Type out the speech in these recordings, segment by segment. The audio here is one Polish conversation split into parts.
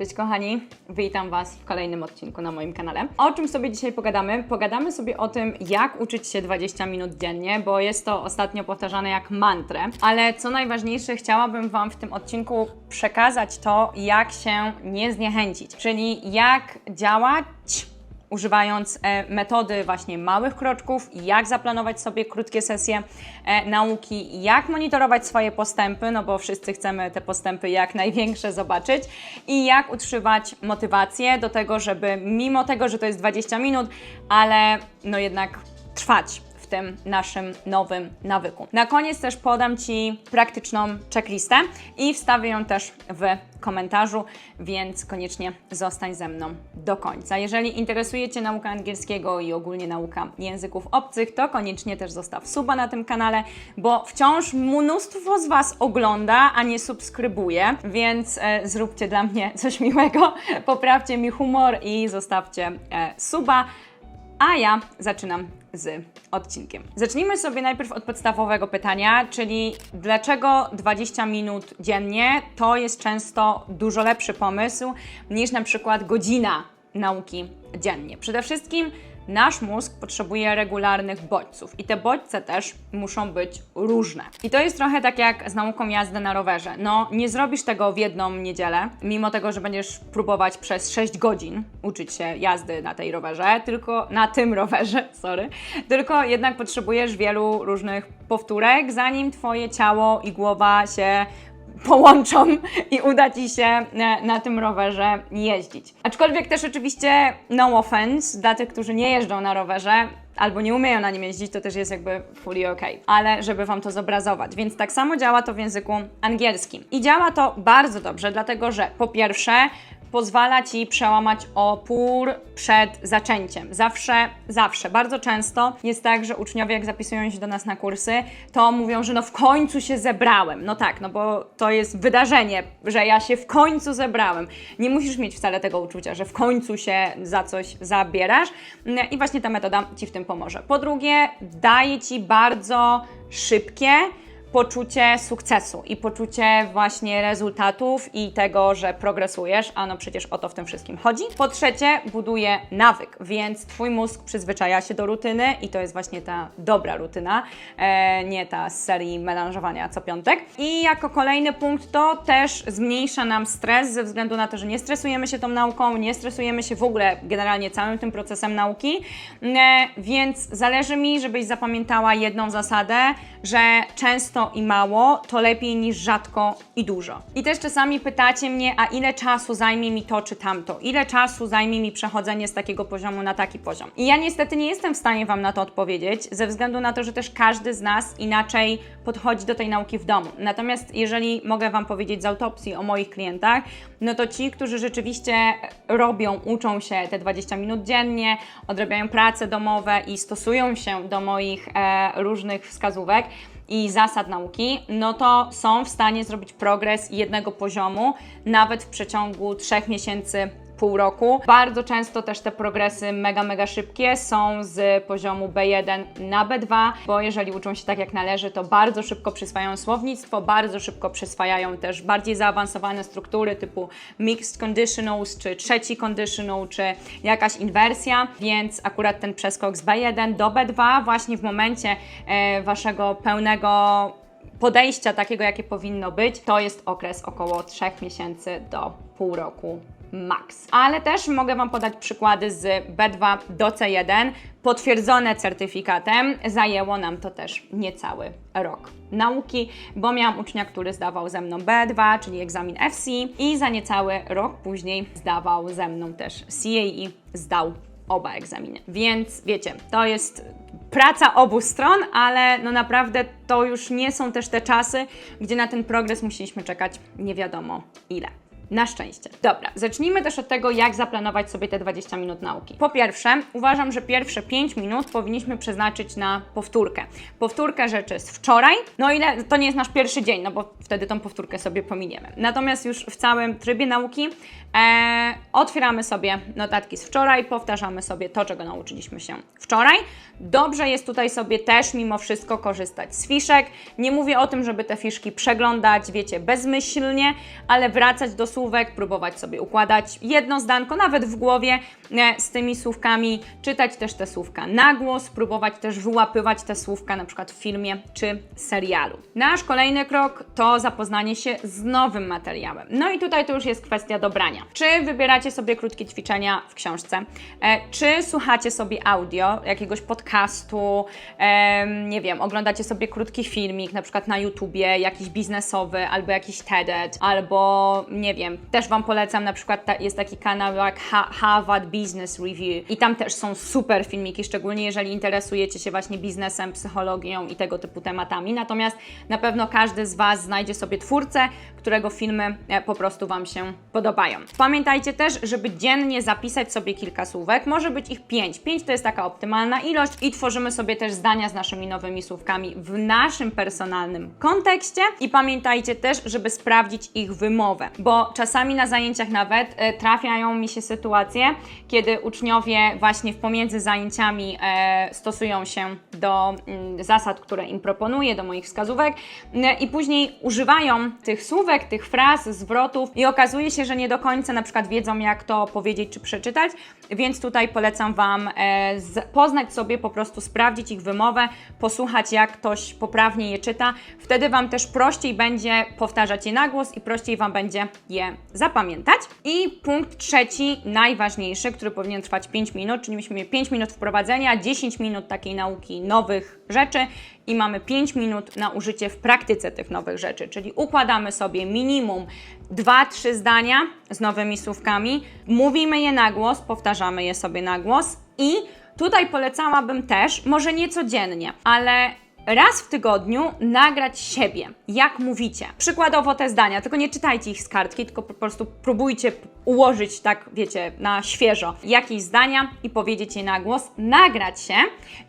Cześć kochani, witam Was w kolejnym odcinku na moim kanale. O czym sobie dzisiaj pogadamy? Pogadamy sobie o tym, jak uczyć się 20 minut dziennie, bo jest to ostatnio powtarzane jak mantrę. Ale co najważniejsze, chciałabym Wam w tym odcinku przekazać to, jak się nie zniechęcić, czyli jak działać używając e, metody właśnie małych kroczków, jak zaplanować sobie krótkie sesje e, nauki, jak monitorować swoje postępy, no bo wszyscy chcemy te postępy jak największe zobaczyć i jak utrzymać motywację do tego, żeby mimo tego, że to jest 20 minut, ale no jednak trwać tym naszym nowym nawyku. Na koniec też podam Ci praktyczną checklistę i wstawię ją też w komentarzu, więc koniecznie zostań ze mną do końca. Jeżeli interesuje Cię nauka angielskiego i ogólnie nauka języków obcych, to koniecznie też zostaw suba na tym kanale, bo wciąż mnóstwo z Was ogląda, a nie subskrybuje, więc e, zróbcie dla mnie coś miłego, poprawcie mi humor i zostawcie e, suba. A ja zaczynam z odcinkiem. Zacznijmy sobie najpierw od podstawowego pytania, czyli dlaczego 20 minut dziennie to jest często dużo lepszy pomysł niż na przykład godzina nauki dziennie. Przede wszystkim nasz mózg potrzebuje regularnych bodźców i te bodźce też muszą być różne. I to jest trochę tak jak z nauką jazdy na rowerze. No, nie zrobisz tego w jedną niedzielę, mimo tego, że będziesz próbować przez 6 godzin uczyć się jazdy na tej rowerze, tylko na tym rowerze, sorry, tylko jednak potrzebujesz wielu różnych powtórek, zanim Twoje ciało i głowa się połączą i uda Ci się na, na tym rowerze jeździć. Aczkolwiek też oczywiście no offense dla tych, którzy nie jeżdżą na rowerze albo nie umieją na nim jeździć, to też jest jakby fully ok. Ale żeby Wam to zobrazować. Więc tak samo działa to w języku angielskim. I działa to bardzo dobrze, dlatego że po pierwsze pozwala Ci przełamać opór przed zaczęciem. Zawsze, zawsze, bardzo często jest tak, że uczniowie jak zapisują się do nas na kursy, to mówią, że no w końcu się zebrałem. No tak, no bo to jest wydarzenie, że ja się w końcu zebrałem. Nie musisz mieć wcale tego uczucia, że w końcu się za coś zabierasz i właśnie ta metoda Ci w tym pomoże. Po drugie, daje Ci bardzo szybkie, poczucie sukcesu i poczucie właśnie rezultatów i tego, że progresujesz, a no przecież o to w tym wszystkim chodzi. Po trzecie, buduje nawyk, więc Twój mózg przyzwyczaja się do rutyny i to jest właśnie ta dobra rutyna, e, nie ta z serii melanżowania co piątek. I jako kolejny punkt to też zmniejsza nam stres ze względu na to, że nie stresujemy się tą nauką, nie stresujemy się w ogóle generalnie całym tym procesem nauki, e, więc zależy mi, żebyś zapamiętała jedną zasadę, że często i mało to lepiej niż rzadko i dużo. I też czasami pytacie mnie, a ile czasu zajmie mi to czy tamto? Ile czasu zajmie mi przechodzenie z takiego poziomu na taki poziom? I ja niestety nie jestem w stanie Wam na to odpowiedzieć, ze względu na to, że też każdy z nas inaczej podchodzi do tej nauki w domu. Natomiast jeżeli mogę Wam powiedzieć z autopsji o moich klientach, no to ci, którzy rzeczywiście robią, uczą się te 20 minut dziennie, odrabiają prace domowe i stosują się do moich e, różnych wskazówek, i zasad nauki, no to są w stanie zrobić progres jednego poziomu, nawet w przeciągu trzech miesięcy pół roku. Bardzo często też te progresy mega, mega szybkie są z poziomu B1 na B2, bo jeżeli uczą się tak jak należy, to bardzo szybko przyswajają słownictwo, bardzo szybko przyswajają też bardziej zaawansowane struktury typu mixed conditionals, czy trzeci conditional, czy jakaś inwersja, więc akurat ten przeskok z B1 do B2 właśnie w momencie e, Waszego pełnego podejścia takiego, jakie powinno być, to jest okres około 3 miesięcy do pół roku max. Ale też mogę Wam podać przykłady z B2 do C1, potwierdzone certyfikatem. Zajęło nam to też niecały rok nauki, bo miałam ucznia, który zdawał ze mną B2, czyli egzamin FC i za niecały rok później zdawał ze mną też CAE, zdał oba egzaminy. Więc wiecie, to jest praca obu stron, ale no naprawdę to już nie są też te czasy, gdzie na ten progres musieliśmy czekać nie wiadomo ile. Na szczęście. Dobra, zacznijmy też od tego, jak zaplanować sobie te 20 minut nauki. Po pierwsze, uważam, że pierwsze 5 minut powinniśmy przeznaczyć na powtórkę. Powtórkę rzeczy z wczoraj, no ile to nie jest nasz pierwszy dzień, no bo wtedy tą powtórkę sobie pominiemy. Natomiast już w całym trybie nauki e, otwieramy sobie notatki z wczoraj, powtarzamy sobie to, czego nauczyliśmy się wczoraj. Dobrze jest tutaj sobie też mimo wszystko korzystać z fiszek. Nie mówię o tym, żeby te fiszki przeglądać, wiecie, bezmyślnie, ale wracać do słów słówek, próbować sobie układać jedno zdanko, nawet w głowie e, z tymi słówkami, czytać też te słówka na głos, próbować też wyłapywać te słówka na przykład w filmie czy serialu. Nasz kolejny krok to zapoznanie się z nowym materiałem. No i tutaj to już jest kwestia dobrania. Czy wybieracie sobie krótkie ćwiczenia w książce, e, czy słuchacie sobie audio, jakiegoś podcastu, em, nie wiem, oglądacie sobie krótki filmik, na przykład na YouTubie, jakiś biznesowy, albo jakiś TED, albo nie wiem, też Wam polecam, na przykład ta, jest taki kanał jak ha Harvard Business Review i tam też są super filmiki, szczególnie jeżeli interesujecie się właśnie biznesem, psychologią i tego typu tematami. Natomiast na pewno każdy z Was znajdzie sobie twórcę, którego filmy e, po prostu Wam się podobają. Pamiętajcie też, żeby dziennie zapisać sobie kilka słówek, może być ich pięć. Pięć to jest taka optymalna ilość i tworzymy sobie też zdania z naszymi nowymi słówkami w naszym personalnym kontekście i pamiętajcie też, żeby sprawdzić ich wymowę, bo czasami na zajęciach nawet e, trafiają mi się sytuacje, kiedy uczniowie właśnie w pomiędzy zajęciami e, stosują się do mm, zasad, które im proponuję, do moich wskazówek mm, i później używają tych słówek, tych fraz, zwrotów i okazuje się, że nie do końca na przykład wiedzą, jak to powiedzieć czy przeczytać, więc tutaj polecam Wam e, poznać sobie, po prostu sprawdzić ich wymowę, posłuchać, jak ktoś poprawnie je czyta. Wtedy Wam też prościej będzie powtarzać je na głos i prościej Wam będzie je zapamiętać. I punkt trzeci, najważniejszy, który powinien trwać 5 minut, czyli mieli 5 minut wprowadzenia, 10 minut takiej nauki nowych rzeczy i mamy 5 minut na użycie w praktyce tych nowych rzeczy, czyli układamy sobie minimum 2-3 zdania z nowymi słówkami, mówimy je na głos, powtarzamy je sobie na głos i tutaj polecałabym też, może nie codziennie, ale raz w tygodniu nagrać siebie, jak mówicie. Przykładowo te zdania, tylko nie czytajcie ich z kartki, tylko po prostu próbujcie ułożyć tak, wiecie, na świeżo jakieś zdania i powiedzieć je na głos, nagrać się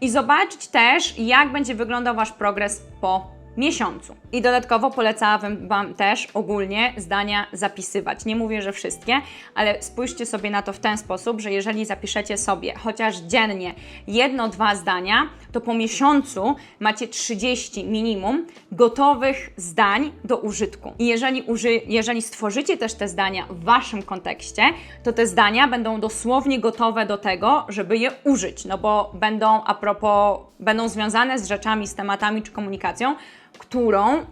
i zobaczyć też, jak będzie wyglądał Wasz progres po miesiącu. I dodatkowo polecałabym Wam też ogólnie zdania zapisywać. Nie mówię, że wszystkie, ale spójrzcie sobie na to w ten sposób, że jeżeli zapiszecie sobie chociaż dziennie jedno, dwa zdania, to po miesiącu macie 30 minimum gotowych zdań do użytku. I jeżeli, uży, jeżeli stworzycie też te zdania w Waszym kontekście, to te zdania będą dosłownie gotowe do tego, żeby je użyć, no bo będą a propos, będą związane z rzeczami, z tematami czy komunikacją, którą e,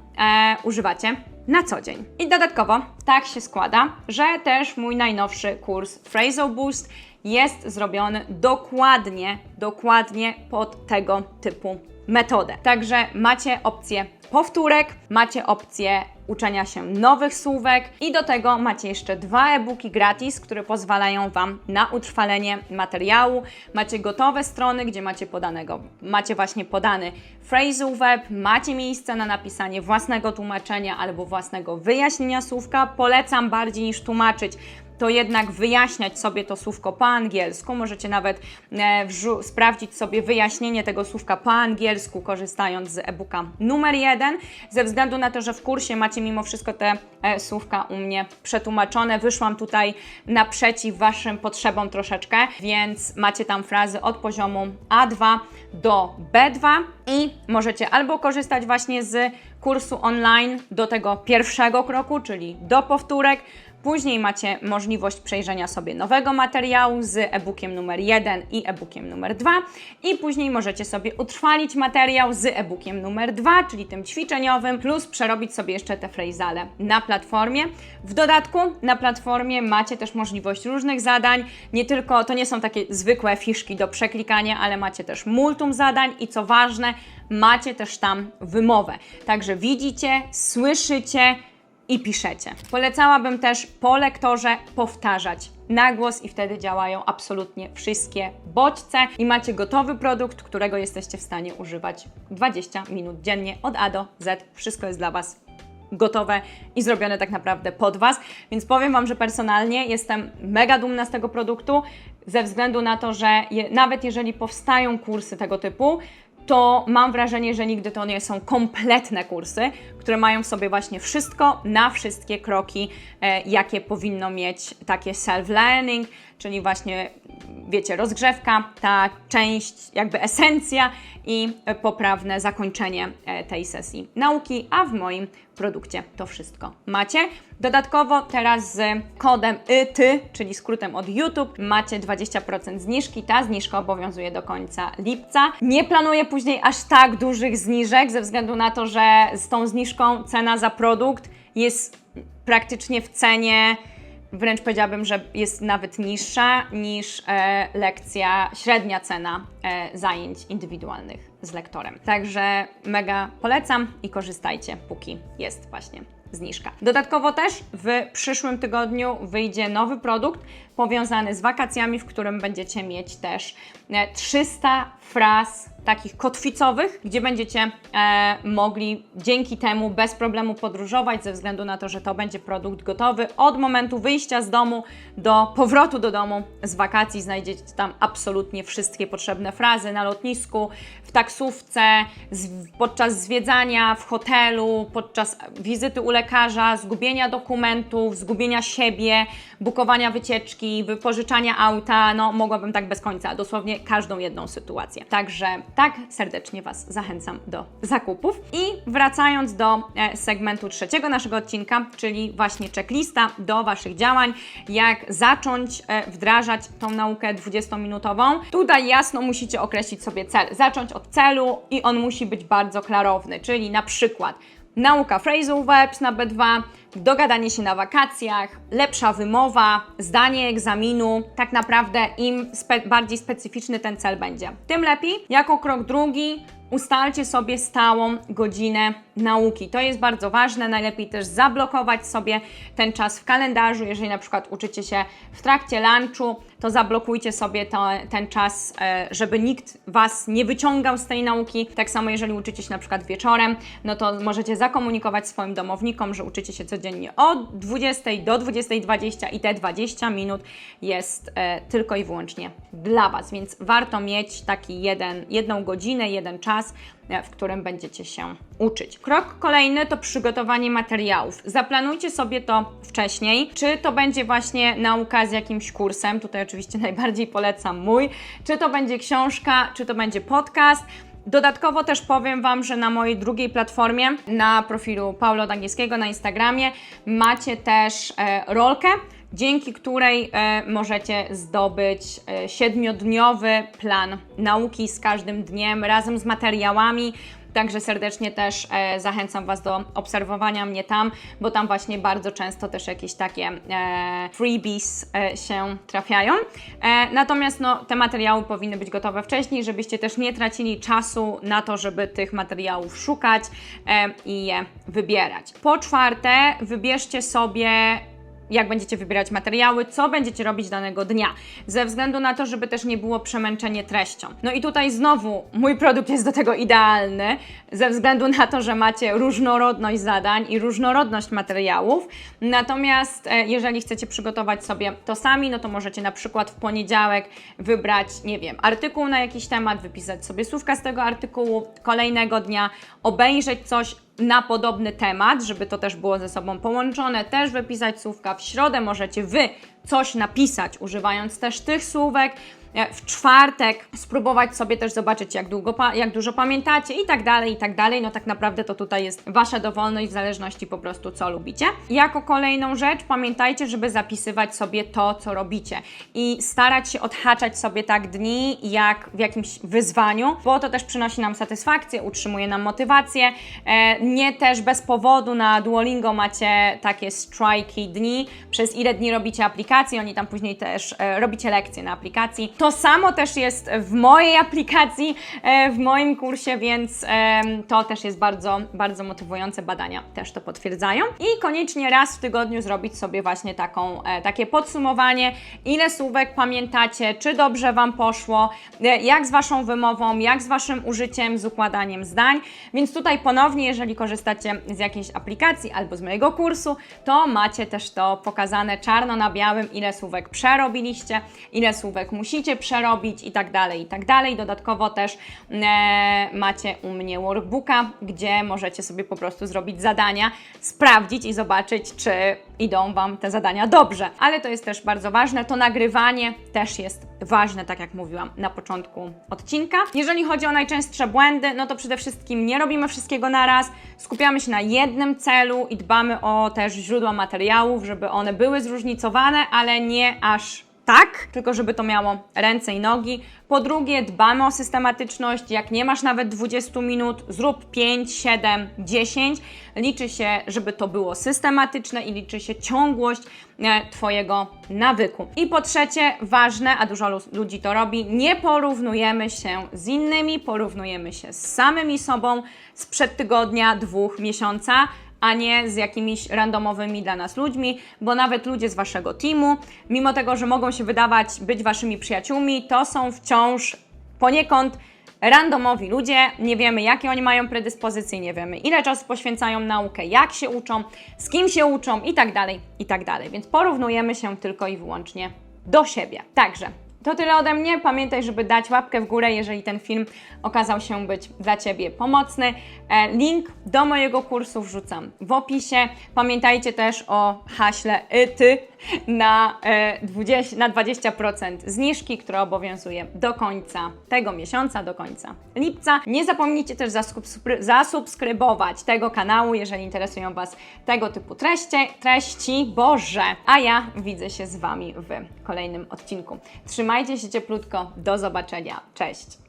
używacie na co dzień. I dodatkowo tak się składa, że też mój najnowszy kurs Phrasal Boost jest zrobiony dokładnie, dokładnie pod tego typu metodę. Także macie opcję powtórek, macie opcję uczenia się nowych słówek i do tego macie jeszcze dwa e-booki gratis, które pozwalają Wam na utrwalenie materiału. Macie gotowe strony, gdzie macie podanego, macie właśnie podany phrasal web, macie miejsce na napisanie własnego tłumaczenia albo własnego wyjaśnienia słówka. Polecam bardziej niż tłumaczyć to jednak wyjaśniać sobie to słówko po angielsku. Możecie nawet e, sprawdzić sobie wyjaśnienie tego słówka po angielsku, korzystając z e-booka numer jeden, ze względu na to, że w kursie macie mimo wszystko te e, słówka u mnie przetłumaczone. Wyszłam tutaj naprzeciw Waszym potrzebom troszeczkę, więc macie tam frazy od poziomu A2 do B2 i możecie albo korzystać właśnie z kursu online do tego pierwszego kroku, czyli do powtórek, Później macie możliwość przejrzenia sobie nowego materiału z e-bookiem numer 1 i e-bookiem numer 2 i później możecie sobie utrwalić materiał z e-bookiem numer 2, czyli tym ćwiczeniowym, plus przerobić sobie jeszcze te frejzale na platformie. W dodatku na platformie macie też możliwość różnych zadań, nie tylko, to nie są takie zwykłe fiszki do przeklikania, ale macie też multum zadań i co ważne, macie też tam wymowę. Także widzicie, słyszycie, i piszecie. Polecałabym też po lektorze powtarzać na głos i wtedy działają absolutnie wszystkie bodźce i macie gotowy produkt, którego jesteście w stanie używać 20 minut dziennie od A do Z. Wszystko jest dla Was gotowe i zrobione tak naprawdę pod Was. Więc powiem Wam, że personalnie jestem mega dumna z tego produktu, ze względu na to, że je, nawet jeżeli powstają kursy tego typu, to mam wrażenie, że nigdy to nie są kompletne kursy, które mają w sobie właśnie wszystko na wszystkie kroki, e, jakie powinno mieć takie self-learning, czyli właśnie wiecie, rozgrzewka, ta część, jakby esencja i poprawne zakończenie e, tej sesji nauki, a w moim produkcie to wszystko macie. Dodatkowo teraz z kodem YTY, czyli skrótem od YouTube, macie 20% zniżki. Ta zniżka obowiązuje do końca lipca. Nie planuję później aż tak dużych zniżek, ze względu na to, że z tą zniżką cena za produkt jest praktycznie w cenie wręcz powiedziałabym, że jest nawet niższa niż e, lekcja, średnia cena e, zajęć indywidualnych z lektorem. Także mega polecam i korzystajcie, póki jest właśnie zniżka. Dodatkowo też w przyszłym tygodniu wyjdzie nowy produkt powiązany z wakacjami, w którym będziecie mieć też e, 300 fraz takich kotwicowych, gdzie będziecie e, mogli dzięki temu bez problemu podróżować, ze względu na to, że to będzie produkt gotowy. Od momentu wyjścia z domu do powrotu do domu z wakacji znajdziecie tam absolutnie wszystkie potrzebne frazy na lotnisku, w taksówce, z, podczas zwiedzania w hotelu, podczas wizyty u lekarza, zgubienia dokumentów, zgubienia siebie, bukowania wycieczki, wypożyczania auta. No, mogłabym tak bez końca, dosłownie każdą jedną sytuację. Także tak serdecznie Was zachęcam do zakupów. I wracając do e, segmentu trzeciego naszego odcinka, czyli właśnie checklista do Waszych działań, jak zacząć e, wdrażać tą naukę 20-minutową. Tutaj jasno musicie określić sobie cel. Zacząć od celu i on musi być bardzo klarowny, czyli na przykład nauka phrasal verbs na B2, dogadanie się na wakacjach, lepsza wymowa, zdanie egzaminu. Tak naprawdę im spe bardziej specyficzny ten cel będzie, tym lepiej. Jako krok drugi ustalcie sobie stałą godzinę nauki. To jest bardzo ważne. Najlepiej też zablokować sobie ten czas w kalendarzu. Jeżeli na przykład uczycie się w trakcie lunchu, to zablokujcie sobie to, ten czas, e, żeby nikt Was nie wyciągał z tej nauki. Tak samo jeżeli uczycie się na przykład wieczorem, no to możecie zakomunikować swoim domownikom, że uczycie się codziennie od 20 do 20.20 i te 20 minut jest e, tylko i wyłącznie dla Was, więc warto mieć taki jeden, jedną godzinę, jeden czas, e, w którym będziecie się uczyć. Krok kolejny to przygotowanie materiałów. Zaplanujcie sobie to wcześniej, czy to będzie właśnie nauka z jakimś kursem, tutaj oczywiście najbardziej polecam mój, czy to będzie książka, czy to będzie podcast. Dodatkowo też powiem Wam, że na mojej drugiej platformie, na profilu Paulo od Angielskiego na Instagramie, macie też e, rolkę, dzięki której e, możecie zdobyć e, siedmiodniowy plan nauki z każdym dniem razem z materiałami. Także serdecznie też e, zachęcam Was do obserwowania mnie tam, bo tam właśnie bardzo często też jakieś takie e, freebies e, się trafiają. Natomiast no, te materiały powinny być gotowe wcześniej, żebyście też nie tracili czasu na to, żeby tych materiałów szukać i je wybierać. Po czwarte, wybierzcie sobie jak będziecie wybierać materiały, co będziecie robić danego dnia, ze względu na to, żeby też nie było przemęczenie treścią. No i tutaj znowu mój produkt jest do tego idealny, ze względu na to, że macie różnorodność zadań i różnorodność materiałów. Natomiast e, jeżeli chcecie przygotować sobie to sami, no to możecie na przykład w poniedziałek wybrać, nie wiem, artykuł na jakiś temat, wypisać sobie słówka z tego artykułu, kolejnego dnia obejrzeć coś na podobny temat, żeby to też było ze sobą połączone, też wypisać słówka. W środę możecie Wy coś napisać, używając też tych słówek. E, W czwartek spróbować sobie też zobaczyć, jak, długo, jak dużo pamiętacie i tak dalej, i tak dalej. No tak naprawdę to tutaj jest Wasza dowolność w zależności po prostu, co lubicie. Jako kolejną rzecz pamiętajcie, żeby zapisywać sobie to, co robicie i starać się odhaczać sobie tak dni, jak w jakimś wyzwaniu, bo to też przynosi nam satysfakcję, utrzymuje nam motywację. E, nie też bez powodu na Duolingo macie takie strajki dni, przez ile dni robicie aplikacji, oni tam później też e, robicie lekcje na aplikacji. To samo też jest w mojej aplikacji, e, w moim kursie, więc to też jest bardzo, bardzo motywujące. Badania też to potwierdzają. I koniecznie raz w tygodniu zrobić sobie właśnie taką, e, takie podsumowanie, ile słówek pamiętacie, czy dobrze Wam poszło, e, jak z Waszą wymową, jak z Waszym użyciem, z układaniem zdań. Więc tutaj ponownie, jeżeli korzystacie z jakiejś aplikacji albo z mojego kursu, to macie też to pokazane czarno na białym ile słówek przerobiliście, ile słówek musicie przerobić i tak dalej, i tak dalej. Dodatkowo też e, macie u mnie workbooka, gdzie możecie sobie po prostu zrobić zadania, sprawdzić i zobaczyć, czy idą Wam te zadania dobrze. Ale to jest też bardzo ważne, to nagrywanie też jest ważne, tak jak mówiłam na początku odcinka. Jeżeli chodzi o najczęstsze błędy, no to przede wszystkim nie robimy wszystkiego na raz, skupiamy się na jednym celu i dbamy o też źródła materiałów, żeby one były zróżnicowane, ale nie aż tak, tylko żeby to miało ręce i nogi. Po drugie, dbamy o systematyczność. Jak nie masz nawet 20 minut, zrób 5, 7, 10. Liczy się, żeby to było systematyczne i liczy się ciągłość e, Twojego nawyku. I po trzecie, ważne, a dużo lu- ludzi to robi, nie porównujemy się z innymi, porównujemy się z samymi sobą sprzed tygodnia, dwóch, miesiąca a nie z jakimiś randomowymi dla nas ludźmi, bo nawet ludzie z waszego teamu, mimo tego, że mogą się wydawać być waszymi przyjaciółmi, to są wciąż poniekąd randomowi ludzie, nie wiemy jakie oni mają predyspozycje, nie wiemy ile czasu poświęcają naukę, jak się uczą, z kim się uczą i tak dalej, i tak dalej. Więc porównujemy się tylko i wyłącznie do siebie. Także to tyle ode mnie. Pamiętaj, żeby dać łapkę w górę, jeżeli ten film okazał się być dla Ciebie pomocny. E, Link do mojego kursu wrzucam w opisie. Pamiętajcie też o haśle YTY na, e, 20, na 20% zniżki, która obowiązuje do końca tego miesiąca, do końca lipca. Nie zapomnijcie też zasubskry- zasubskrybować tego kanału, jeżeli interesują Was tego typu treści, treści. Boże! A ja widzę się z Wami w kolejnym odcinku. Trzymajcie się cieplutko. Do zobaczenia. Cześć!